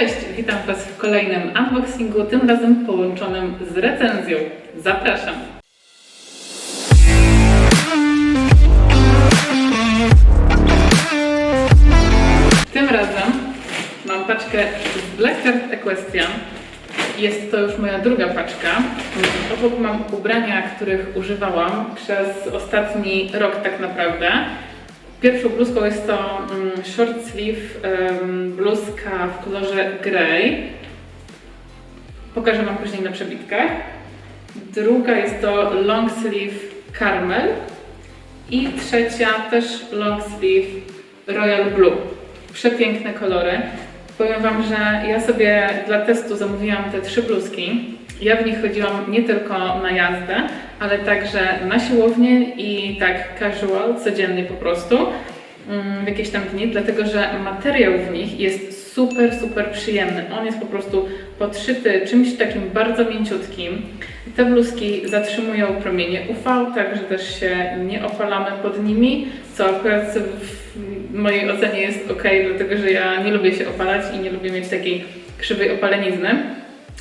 Cześć, witam Was w kolejnym unboxingu, tym razem połączonym z recenzją. Zapraszam! Tym razem mam paczkę z Black Card Equestrian. Jest to już moja druga paczka. Obok mam ubrania, których używałam przez ostatni rok tak naprawdę. Pierwszą bluzką jest to mm, short sleeve bluzka w kolorze grey. Pokażę Wam później na przebitkach. Druga jest to long sleeve caramel. I trzecia też long sleeve royal blue. Przepiękne kolory. Powiem Wam, że ja sobie dla testu zamówiłam te trzy bluzki. Ja w nich chodziłam nie tylko na jazdę, ale także na siłownię i tak casual, codziennie po prostu, mm, w jakieś tam dni, dlatego że materiał w nich jest super, super przyjemny. On jest po prostu podszyty czymś takim bardzo mięciutkim. Te bluzki zatrzymują promienie UV, także też się nie opalamy pod nimi, co akurat w mojej ocenie jest ok, dlatego że ja nie lubię się opalać i nie lubię mieć takiej krzywej opalenizny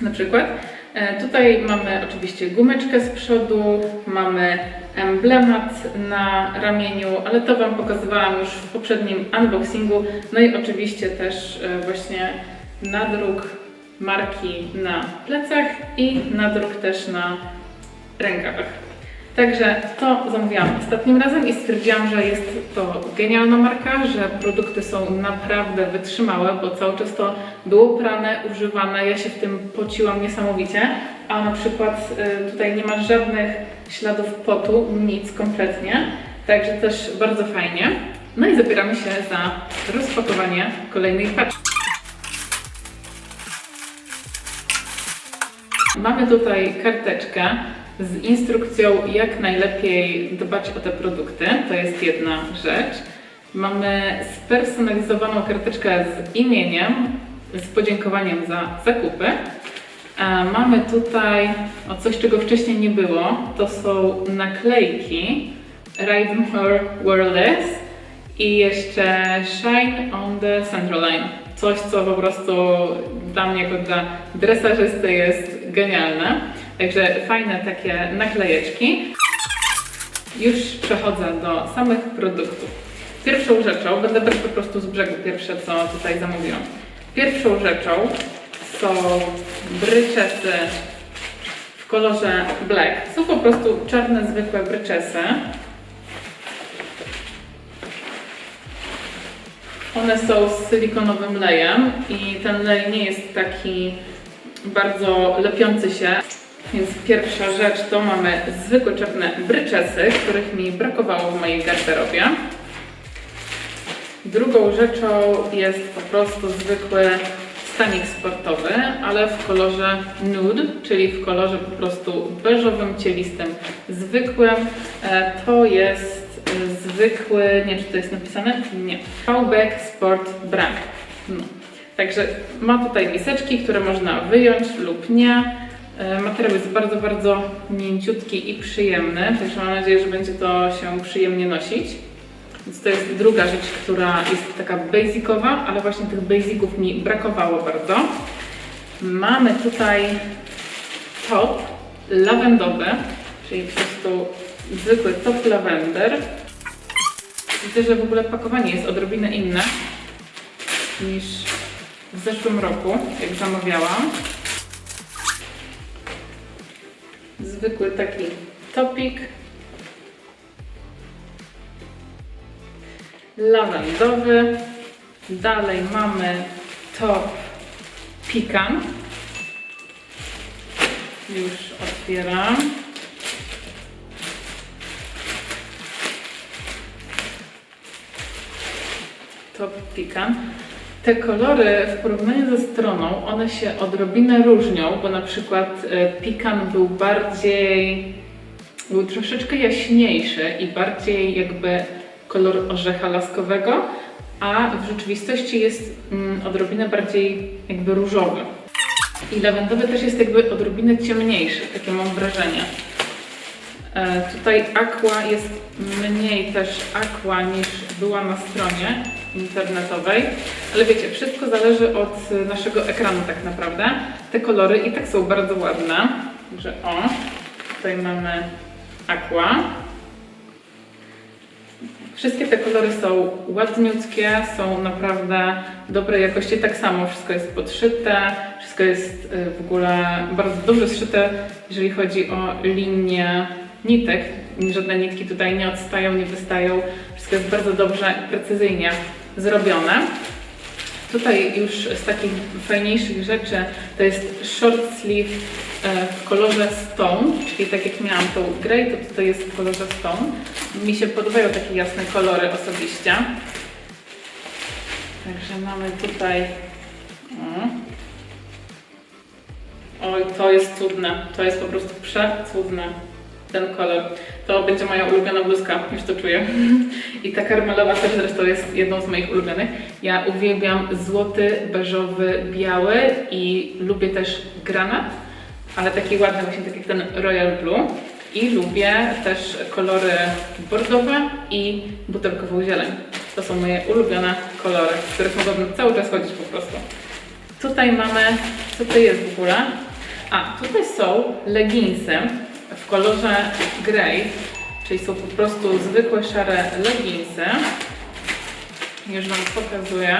na przykład. E, Tutaj mamy oczywiście gumeczkę z przodu, mamy emblemat na ramieniu, ale to Wam pokazywałam już w poprzednim unboxingu. No i oczywiście też e, właśnie nadruk marki na plecach i nadruk też na rękawach. Także to zamówiłam ostatnim razem i stwierdziłam, że jest to genialna marka, że produkty są naprawdę wytrzymałe, bo cały czas to było prane, używane. Ja się w tym pociłam niesamowicie, a na przykład y, tutaj nie ma żadnych śladów potu, nic kompletnie. Także też bardzo fajnie. No i zabieramy się za rozpakowanie kolejnej paczki. Mamy tutaj karteczkę z instrukcją, jak najlepiej dbać o te produkty. To jest jedna rzecz. Mamy spersonalizowaną karteczkę z imieniem, z podziękowaniem za zakupy. A mamy tutaj o coś, czego wcześniej nie było. To są naklejki Ride More Wear Less i jeszcze Shine on the Central Line. Coś, co po prostu dla mnie jako dla dresażysty jest genialne. Także fajne takie naklejeczki. Już przechodzę do samych produktów. Pierwszą rzeczą, będę brać po prostu z brzegu pierwsze, co tutaj zamówiłam. Pierwszą rzeczą są bryczesy w kolorze black. Są po prostu czarne, zwykłe bryczesy. One są z silikonowym lejem i ten lej nie jest taki bardzo lepiący się. Więc pierwsza rzecz to mamy zwykłe czarne bryczesy, których mi brakowało w mojej garderobie. Drugą rzeczą jest po prostu zwykły stanik sportowy, ale w kolorze nude, czyli w kolorze po prostu beżowym, cielistym, zwykłym. E, To jest e, zwykły, nie czy to jest napisane? Nie. Cowback Sport Brand. No. Także ma tutaj miseczki, które można wyjąć lub nie. E, Materiał jest bardzo, bardzo mięciutki i przyjemny, także mam nadzieję, że będzie to się przyjemnie nosić. Więc to jest druga rzecz, która jest taka basicowa, ale właśnie tych basiców mi brakowało bardzo. Mamy tutaj top lawendowy, czyli po prostu zwykły top lavender. Widzę, że w ogóle pakowanie jest odrobinę inne niż w zeszłym roku, jak zamawiałam. Zwykły taki topik. Lawendowy. Dalej mamy top pikan. Już otwieram. Top pikan. Te kolory w porównaniu ze stroną, one się odrobinę różnią, bo na przykład e, pikan był bardziej, był troszeczkę jaśniejszy i bardziej jakby kolor orzecha laskowego, a w rzeczywistości jest mm, odrobinę bardziej jakby różowy. I lawendowy też jest jakby odrobinę ciemniejszy, takie mam wrażenie. E, tutaj aqua jest mniej też aqua niż była na stronie. internetowej. Ale wiecie, wszystko zależy od naszego ekranu tak naprawdę. Te kolory i tak są bardzo ładne. Także o, tutaj mamy aqua. Wszystkie te kolory są ładniutkie, są naprawdę dobrej jakości. Tak samo wszystko jest podszyte, wszystko jest y, w ogóle bardzo dobrze zszyte, jeżeli chodzi o linię nitek. Żadne nitki tutaj nie odstają, nie wystają. Wszystko jest bardzo dobrze i precyzyjnie zrobione. Tutaj już z takich fajniejszych rzeczy to jest short sleeve e, w kolorze stone, czyli tak jak miałam tą grey, to tutaj jest w kolorze stone. Mi się podobają takie jasne kolory osobiście. Także mamy tutaj... O. Oj, to jest cudne. To jest po prostu przecudne. Ten kolor. To będzie moja ulubiona bluzka, już to czuję. I ta karmelowa też zresztą jest jedną z moich ulubionych. Ja uwielbiam złoty, beżowy, biały i lubię też granat, ale taki ładny właśnie tak jak ten Royal Blue. I lubię też kolory bordowe i butelkową zieleń. To są moje ulubione kolory, w których mogłabym cały czas chodzić po prostu. Tutaj mamy, co to jest w ogóle? A, tutaj są leginsy kolorze grey, czyli są po prostu zwykłe szare leginsy. Już Wam pokazuję.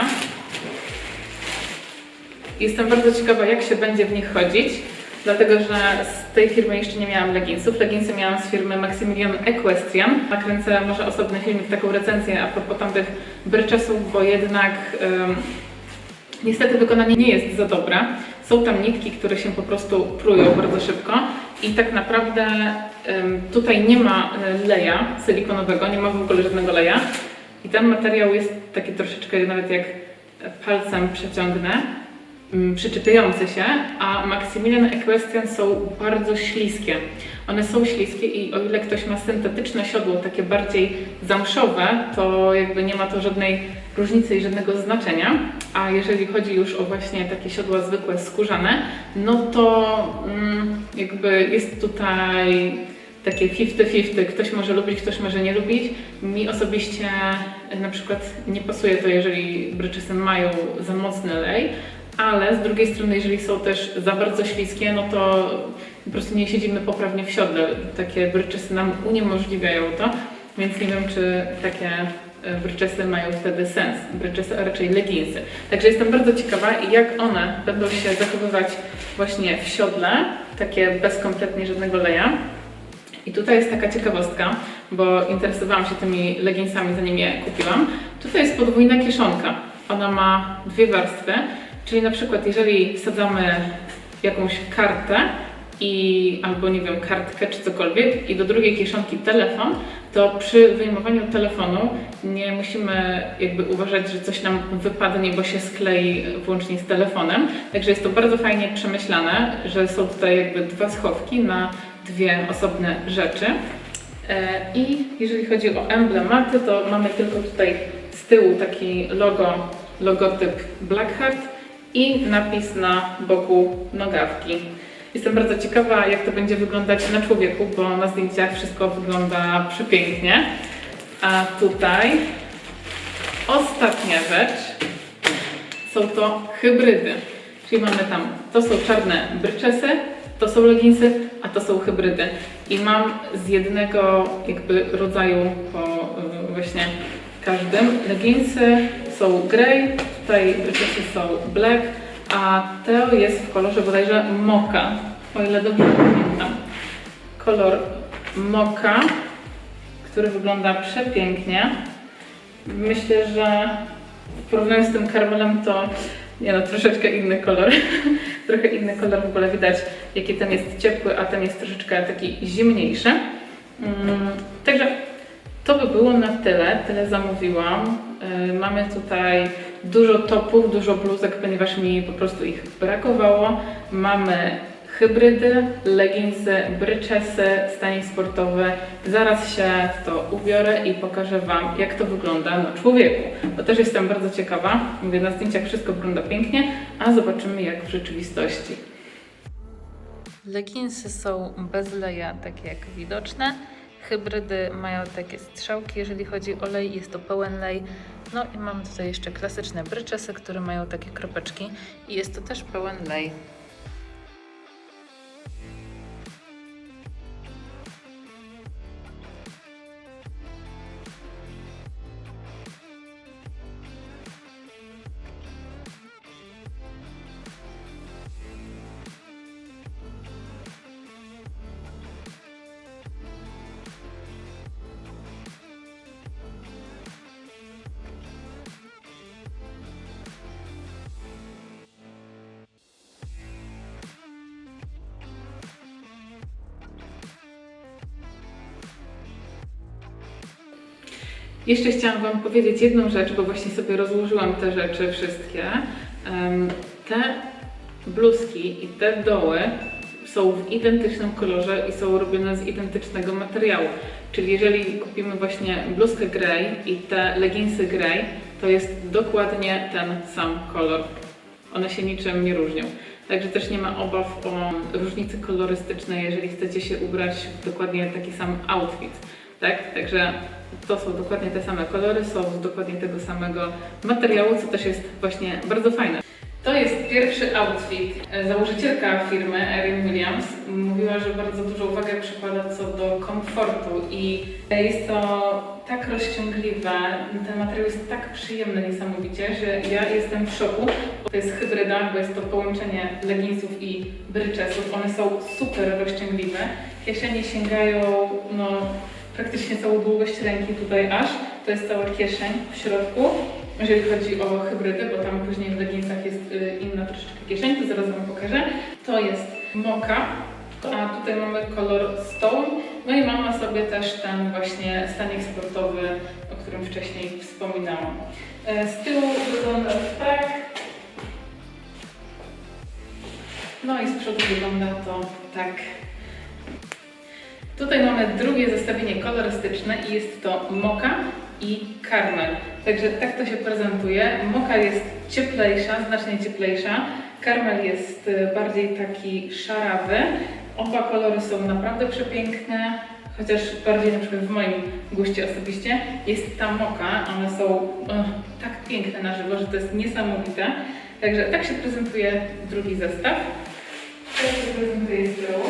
Jestem bardzo ciekawa, jak się będzie w nich chodzić, dlatego że z tej firmy jeszcze nie miałam leginsów. Leginsy miałam z firmy Maximilian Equestrian. Nakręcę może osobny filmik, taką recenzję a propos tamtych bryczesów, bo jednak niestety wykonanie nie jest za dobre. Są tam nitki, które się po prostu prują bardzo szybko i tak naprawdę tutaj nie ma leja silikonowego, nie ma w ogóle żadnego leja. I ten materiał jest taki troszeczkę nawet jak palcem przeciągnę, mm, przyczepiający się, a Maximilian Equestrian są bardzo śliskie. One są śliskie i o ile ktoś ma syntetyczne siodło, takie bardziej zamszowe, to jakby nie ma to żadnej różnicy i żadnego znaczenia. A jeżeli chodzi już o właśnie takie siodła zwykłe, skórzane, no to mm, jakby jest tutaj takie 50-50. Ktoś może lubić, ktoś może nie lubić. Mi osobiście e, na przykład nie pasuje to, jeżeli bryczesy mają za mocny lej, ale z drugiej strony, jeżeli są też za bardzo śliskie, no to po prostu nie siedzimy poprawnie w siodle. Takie bryczesy nam uniemożliwiają to, więc nie wiem, czy takie bryczesy mają wtedy sens. Bryczesy, a raczej leginsy. Także jestem bardzo ciekawa, jak one będą się zachowywać właśnie w siodle, takie bez kompletnie żadnego leja. I tutaj jest taka ciekawostka, bo interesowałam się tymi leginsami zanim je kupiłam. Tutaj jest podwójna kieszonka. Ona ma dwie warstwy, czyli na przykład jeżeli wsadzamy jakąś kartę i albo nie wiem, kartkę czy cokolwiek i do drugiej kieszonki telefon, to przy wyjmowaniu telefonu nie musimy jakby uważać, że coś nam wypadnie, bo się sklei włącznie z telefonem. Także jest to bardzo fajnie przemyślane, że są tutaj jakby dwa schowki na dwie osobne rzeczy. E, I jeżeli chodzi o emblematy, to mamy tylko tutaj z tyłu taki logo, logotyp Blackheart i napis na boku nogawki. Jestem bardzo ciekawa, jak to będzie wyglądać na człowieku, bo na zdjęciach wszystko wygląda przepięknie. A tutaj ostatnia rzecz są to hybrydy. Czyli mamy tam, to są czarne bryczesy, to są leginsy, a to są hybrydy. I mam z jednego jakby rodzaju po y, właśnie każdym. Leginsy są grey, tutaj bryczesy są black, a to jest w kolorze bodajże moka, o ile dobrze pamiętam. Kolor moka, który wygląda przepięknie. Myślę, że w porównaniu z tym karmelem to nie no, troszeczkę inny kolor. Trochę inny kolor w ogóle widać, jaki ten jest ciepły, a ten jest troszeczkę taki zimniejszy. Mm, także to by było na tyle. Tyle zamówiłam. Yy, mamy tutaj dużo topów, dużo bluzek, ponieważ mi po prostu ich brakowało. Mamy hybrydy, leginsy, bryczesy, stanie sportowe. Zaraz się w to ubiorę i pokażę Wam, jak to wygląda na człowieku. Bo też jestem bardzo ciekawa. Mówię, na zdjęciach wszystko wygląda pięknie, a zobaczymy jak w rzeczywistości. Leginsy są bez leja, takie jak widoczne. Hybrydy mają takie strzałki, jeżeli chodzi o lej, jest to pełen lej. No i mamy tutaj jeszcze klasyczne bryczesy, które mają takie kropeczki i jest to też pełen lej. Jeszcze chciałam Wam powiedzieć jedną rzecz, bo właśnie sobie rozłożyłam te rzeczy wszystkie. Te bluzki i te doły są w identycznym kolorze i są robione z identycznego materiału. Czyli jeżeli kupimy właśnie bluzkę grey i te leginsy grey, to jest dokładnie ten sam kolor. One się niczym nie różnią. Także też nie ma obaw o różnice kolorystyczne, jeżeli chcecie się ubrać w dokładnie taki sam outfit. Tak? Także to są dokładnie te same kolory, są z dokładnie tego samego materiału, co też jest właśnie bardzo fajne. To jest pierwszy outfit. Założycielka firmy Erin Williams mówiła, że bardzo dużą uwagę przykłada co do komfortu i jest to tak rozciągliwe, ten materiał jest tak przyjemny niesamowicie, że ja jestem w szoku. To jest hybryda, bo jest to połączenie leginsów i bryczesów. One są super rozciągliwe. Kieszenie sięgają no, praktycznie całą długość ręki tutaj aż. To jest cała kieszeń w środku. Jeżeli chodzi o hybrydy, bo tam później w leginsach jest y, inna troszeczkę kieszeń, to zaraz Wam pokażę. To jest moka, a tutaj mamy kolor stone. No i mamy sobie też ten właśnie stanik sportowy, o którym wcześniej wspominałam. E, Z tyłu wygląda tak. No i z przodu wygląda to tak. Tutaj mamy drugie zestawienie kolorystyczne i jest to moka i karmel. Także tak to się prezentuje. Moka jest cieplejsza, znacznie cieplejsza. Karmel jest y, bardziej taki szarawy. Oba kolory są naprawdę przepiękne, chociaż bardziej na przykład w moim guście osobiście jest ta moka. One są eh, tak piękne na żywo, że to jest niesamowite. Także tak się prezentuje drugi zestaw. Tak się prezentuje z tyłu,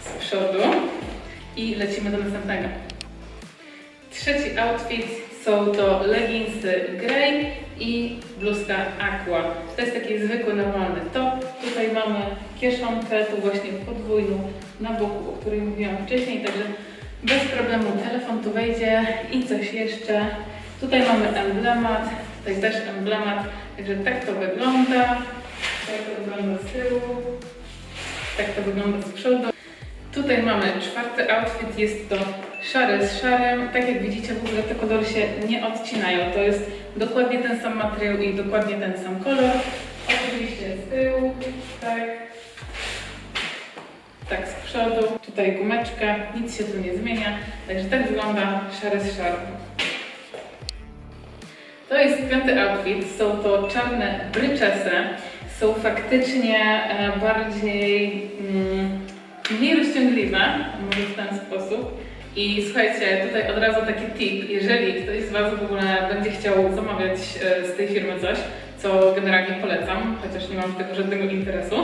z przodu i lecimy do następnego. Trzeci outfit są to leginsy grey i bluzka aqua. To jest taki zwykły, normalny top. Tutaj mamy kieszonkę, tu właśnie podwójną na boku, o której mówiłam wcześniej, także bez problemu telefon tu wejdzie i coś jeszcze. Tutaj mamy emblemat, tutaj też emblemat, także tak to wygląda. Tak to wygląda z tyłu, tak to wygląda z przodu. Tutaj mamy czwarty outfit, jest to szary z szarym. Tak jak widzicie, w ogóle te kolory się nie odcinają. To jest dokładnie ten sam materiał i dokładnie ten sam kolor. Oczywiście z tyłu, tak. Tak z przodu. Tutaj gumeczka, nic się tu nie zmienia. Także tak wygląda szary z szarym. To jest piąty outfit. Są to czarne bryczesy. Są faktycznie e, bardziej mm, mniej rozciągliwe, może w ten sposób. I słuchajcie, tutaj od razu taki tip, jeżeli ktoś z Was w ogóle będzie chciał zamawiać e, z tej firmy coś, co generalnie polecam, chociaż nie mam do tego żadnego interesu,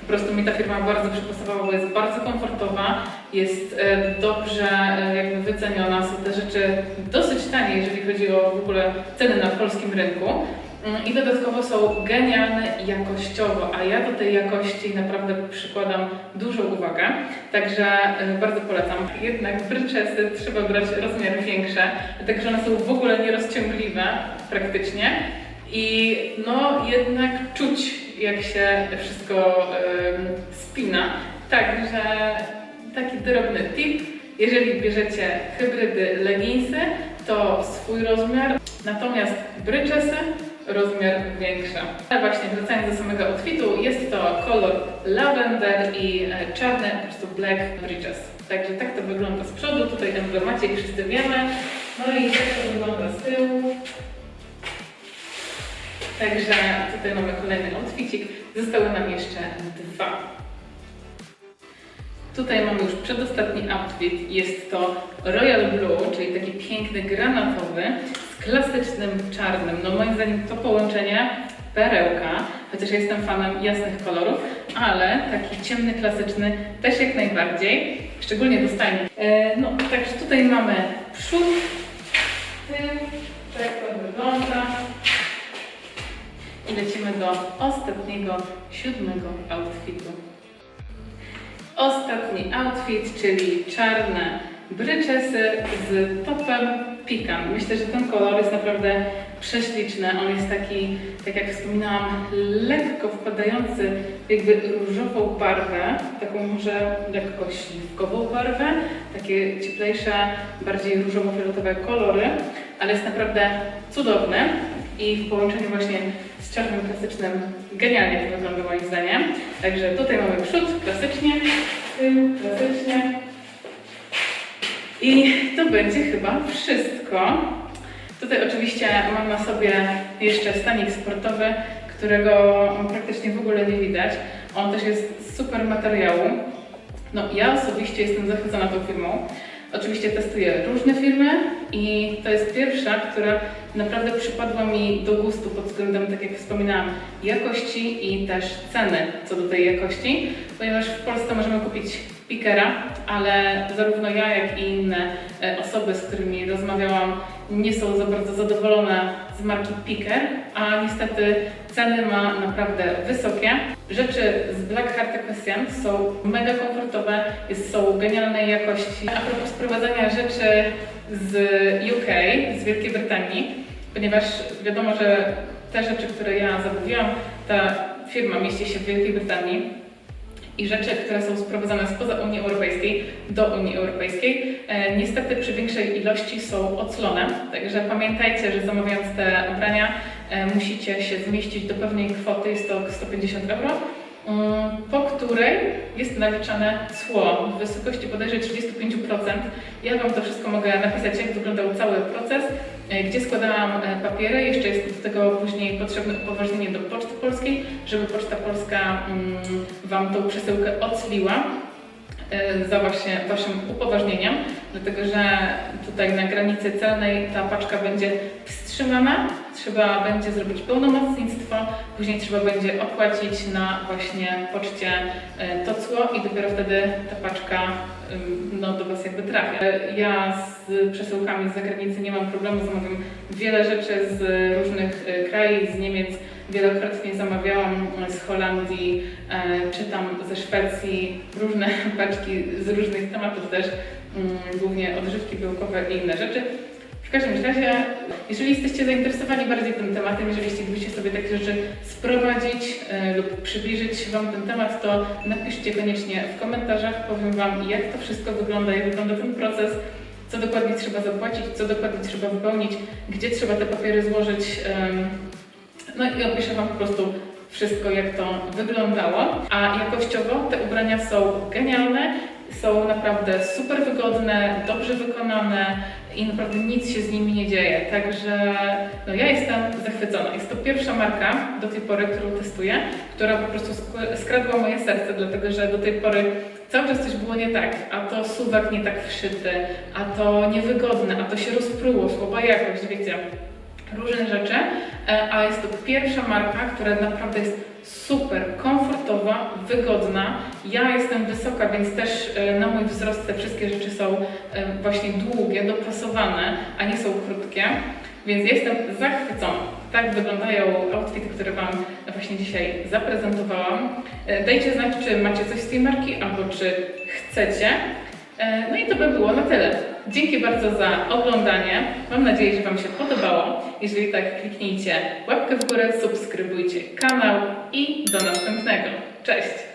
po prostu mi ta firma bardzo przypasowała, bo jest bardzo komfortowa, jest e, dobrze e, jakby wyceniona, są te rzeczy dosyć tanie, jeżeli chodzi o w ogóle ceny na polskim rynku. Mm, I dodatkowo są genialne jakościowo, a ja do tej jakości naprawdę przykładam dużą uwagę, także e, bardzo polecam. Jednak bryczesy trzeba brać rozmiary większe, dlatego że one są w ogóle nierozciągliwe praktycznie i no jednak czuć jak się wszystko spina. Także taki drobny tip, jeżeli bierzecie hybrydy leginsy, to swój rozmiar, natomiast bryczesy rozmiar większy. Ale właśnie wracając do samego outfitu, jest to kolor lavender i e, czarny, po prostu black bridges. Także tak to wygląda z przodu, tutaj emblemacik wszyscy wiemy. No i tak to wygląda z tyłu. Także tutaj mamy kolejny outfitik. Zostały nam jeszcze dwa. Tutaj mamy już przedostatni outfit. Jest to Royal Blue, czyli taki piękny granatowy, klasycznym czarnym. No moim zdaniem to połączenie perełka, chociaż jestem fanem jasnych kolorów, ale taki ciemny, klasyczny też jak najbardziej, szczególnie do stajni. E, no, także tutaj mamy przód, tył, tak to wygląda. I lecimy do ostatniego, siódmego outfitu. Ostatni outfit, czyli czarne bryczesy z topem pikan. Myślę, że ten kolor jest naprawdę prześliczny. On jest taki, tak jak wspominałam, lekko wpadający jakby różową barwę, taką może lekko śliwkową barwę, takie cieplejsze, bardziej różowo-fioletowe kolory, ale jest naprawdę cudowny i w połączeniu właśnie z czarnym klasycznym genialnie to wygląda moim zdaniem. Także tutaj mamy przód klasycznie, będzie chyba wszystko. Tutaj oczywiście mam na sobie jeszcze stanik sportowy, którego praktycznie w ogóle nie widać. On też jest super materiału. No ja osobiście jestem zachwycona tą firmą. Oczywiście testuję różne firmy i to jest pierwsza, która naprawdę przypadła mi do gustu pod względem, tak jak wspominałam, jakości i też ceny co do tej jakości, ponieważ w Polsce możemy kupić Pikera, ale zarówno ja, jak i inne e, osoby, z którymi rozmawiałam, nie są za bardzo zadowolone z marki Piker, a niestety ceny ma naprawdę wysokie. Rzeczy z Black Heart Equestrian są mega komfortowe, są genialnej jakości. A propos sprowadzania rzeczy z UK, z Wielkiej Brytanii, ponieważ wiadomo, że te rzeczy, które ja zamówiłam, ta firma mieści się w Wielkiej Brytanii i rzeczy, które są sprowadzane spoza Unii Europejskiej do Unii Europejskiej, e, niestety przy większej ilości są oclone. Także pamiętajcie, że zamawiając te ubrania e, musicie się zmieścić do pewnej kwoty, jest to 150 euro, mm, po której jest naliczane cło w wysokości bodajże 35%. Ja Wam to wszystko mogę napisać, jak wyglądał cały proces, gdzie składałam e, papiery. Jeszcze jest do tego później potrzebne upoważnienie do Poczty Polskiej, żeby Poczta Polska mm, Wam tą przesyłkę ocliła e, za właśnie Waszym upoważnieniem, dlatego że tutaj na granicy celnej ta paczka będzie wstrzymana, trzeba będzie zrobić pełnomocnictwo, później trzeba będzie opłacić na właśnie poczcie e, to cło i dopiero wtedy ta paczka no, do Was jakby trafia. Ja z przesyłkami z zagranicy nie mam problemu, zamawiam wiele rzeczy z różnych e, krajów, z Niemiec, wielokrotnie zamawiałam e, z Holandii, e, czy tam ze Szwecji, różne paczki z różnych tematów też, mm, głównie odżywki białkowe i inne rzeczy. Każdym razie, jeżeli jesteście zainteresowani bardziej tym tematem, jeżeli chcielibyście sobie takie rzeczy sprowadzić e, lub przybliżyć Wam ten temat, to napiszcie koniecznie w komentarzach, powiem Wam jak to wszystko wygląda, jak wygląda ten proces, co dokładnie trzeba zapłacić, co dokładnie trzeba wypełnić, gdzie trzeba te papiery złożyć. em, no i opiszę Wam po prostu wszystko, jak to wyglądało. A jakościowo te ubrania są genialne, są naprawdę super wygodne, dobrze wykonane i naprawdę nic się z nimi nie dzieje. Także no ja jestem zachwycona. Jest to pierwsza marka do tej pory, którą testuję, która po prostu sk- skradła moje serce, dlatego że do tej pory cały czas coś było nie tak. A to suwak nie tak wszyty, a to niewygodne, a to się rozpruło, słaba jakość, wiecie różne rzeczy, e, a jest to pierwsza marka, która naprawdę jest super komfortowa, wygodna. Ja jestem wysoka, więc też e, na mój wzrost te wszystkie rzeczy są e, właśnie długie, dopasowane, a nie są krótkie. Więc jestem zachwycona. Tak wyglądają outfity, które Wam właśnie dzisiaj zaprezentowałam. E, Dajcie znać, czy macie coś z tej marki, albo czy chcecie. No i to by było na tyle. Dzięki bardzo za oglądanie. Mam nadzieję, że Wam się podobało. Jeżeli tak, kliknijcie łapkę w górę, subskrybujcie kanał i do następnego. Cześć!